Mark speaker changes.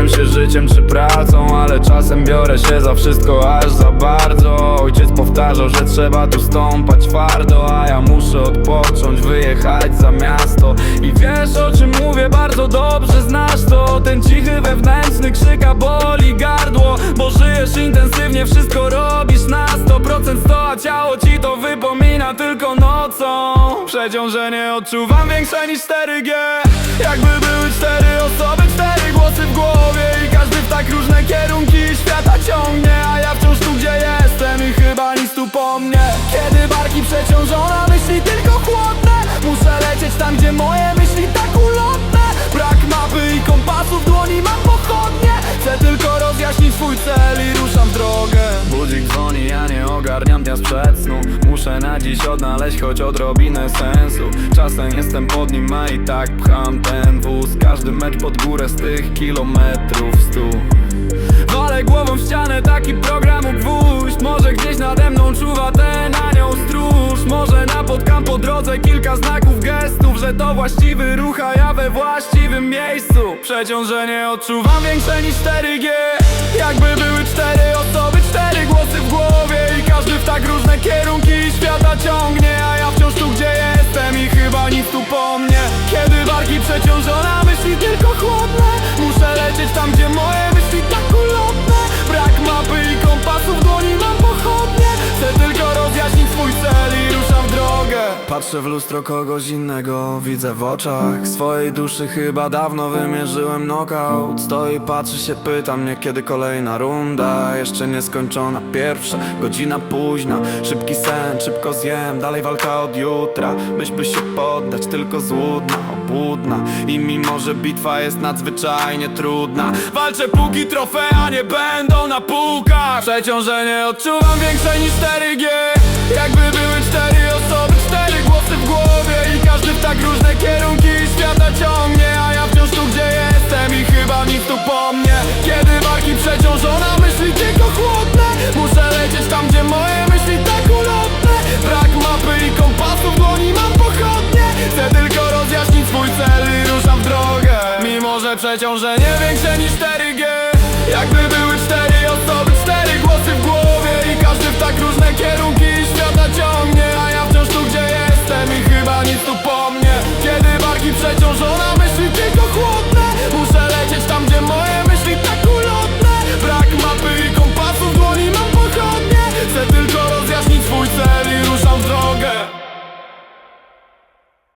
Speaker 1: Zajmowałem się życiem czy pracą Ale czasem biorę się za wszystko aż za bardzo. Ojciec powtarzał, że trzeba tu stąpać twardo A ja muszę odpocząć, wyjechać za miasto. I wiesz o czym mówię, bardzo dobrze znasz to. Ten cichy wewnętrzny krzyk, a boli gardło Bo żyjesz intensywnie, wszystko robisz na 100% sto A ciało ci to wypomina tylko nocą. Przeciążenie odczuwam większe niż 4G Jakby ciągnie A ja wciąż tu gdzie jestem i chyba nic tu po mnie. Kiedy barki przeciążona, myśli tylko chłodne Muszę lecieć tam gdzie moje myśli tak ulotne. Brak mapy i kompasu w dłoni mam pochodnie. Chcę tylko rozjaśnić swój cel i ruszam w drogę. Budzik dzwoni, ja nie ogarniam dnia sprzed snu. Muszę na dziś odnaleźć choć odrobinę sensu. Czasem jestem pod nim, a i tak pcham ten wóz. Każdy mecz pod górę z tych kilometrów stu Walę głową w ścianę, taki program gwóźdź Może gdzieś nade mną czuwa ten anioł stróż. Może napotkam po drodze kilka znaków gestów Że to właściwy ruch, a ja we właściwym miejscu. Przeciążenie odczuwam większe niż 4G Jakby były cztery osoby, cztery głosy w głowie. I każdy w tak różne kierunki świata ciągnie Patrzę w lustro kogoś innego, widzę w oczach Swojej duszy chyba dawno wymierzyłem knockout. Stoi, patrzy się, pyta mnie kiedy kolejna runda? Jeszcze nieskończona pierwsza, godzina późna. Szybki sen, szybko zjem, dalej walka od jutra. Myśl by się poddać, tylko złudna, obłudna I mimo, że bitwa jest nadzwyczajnie trudna Walczę póki trofea nie będą na półkach. Przeciążenie odczuwam większe niż 4G Jakby były 4 przeciążenie większe niż 4G Jakby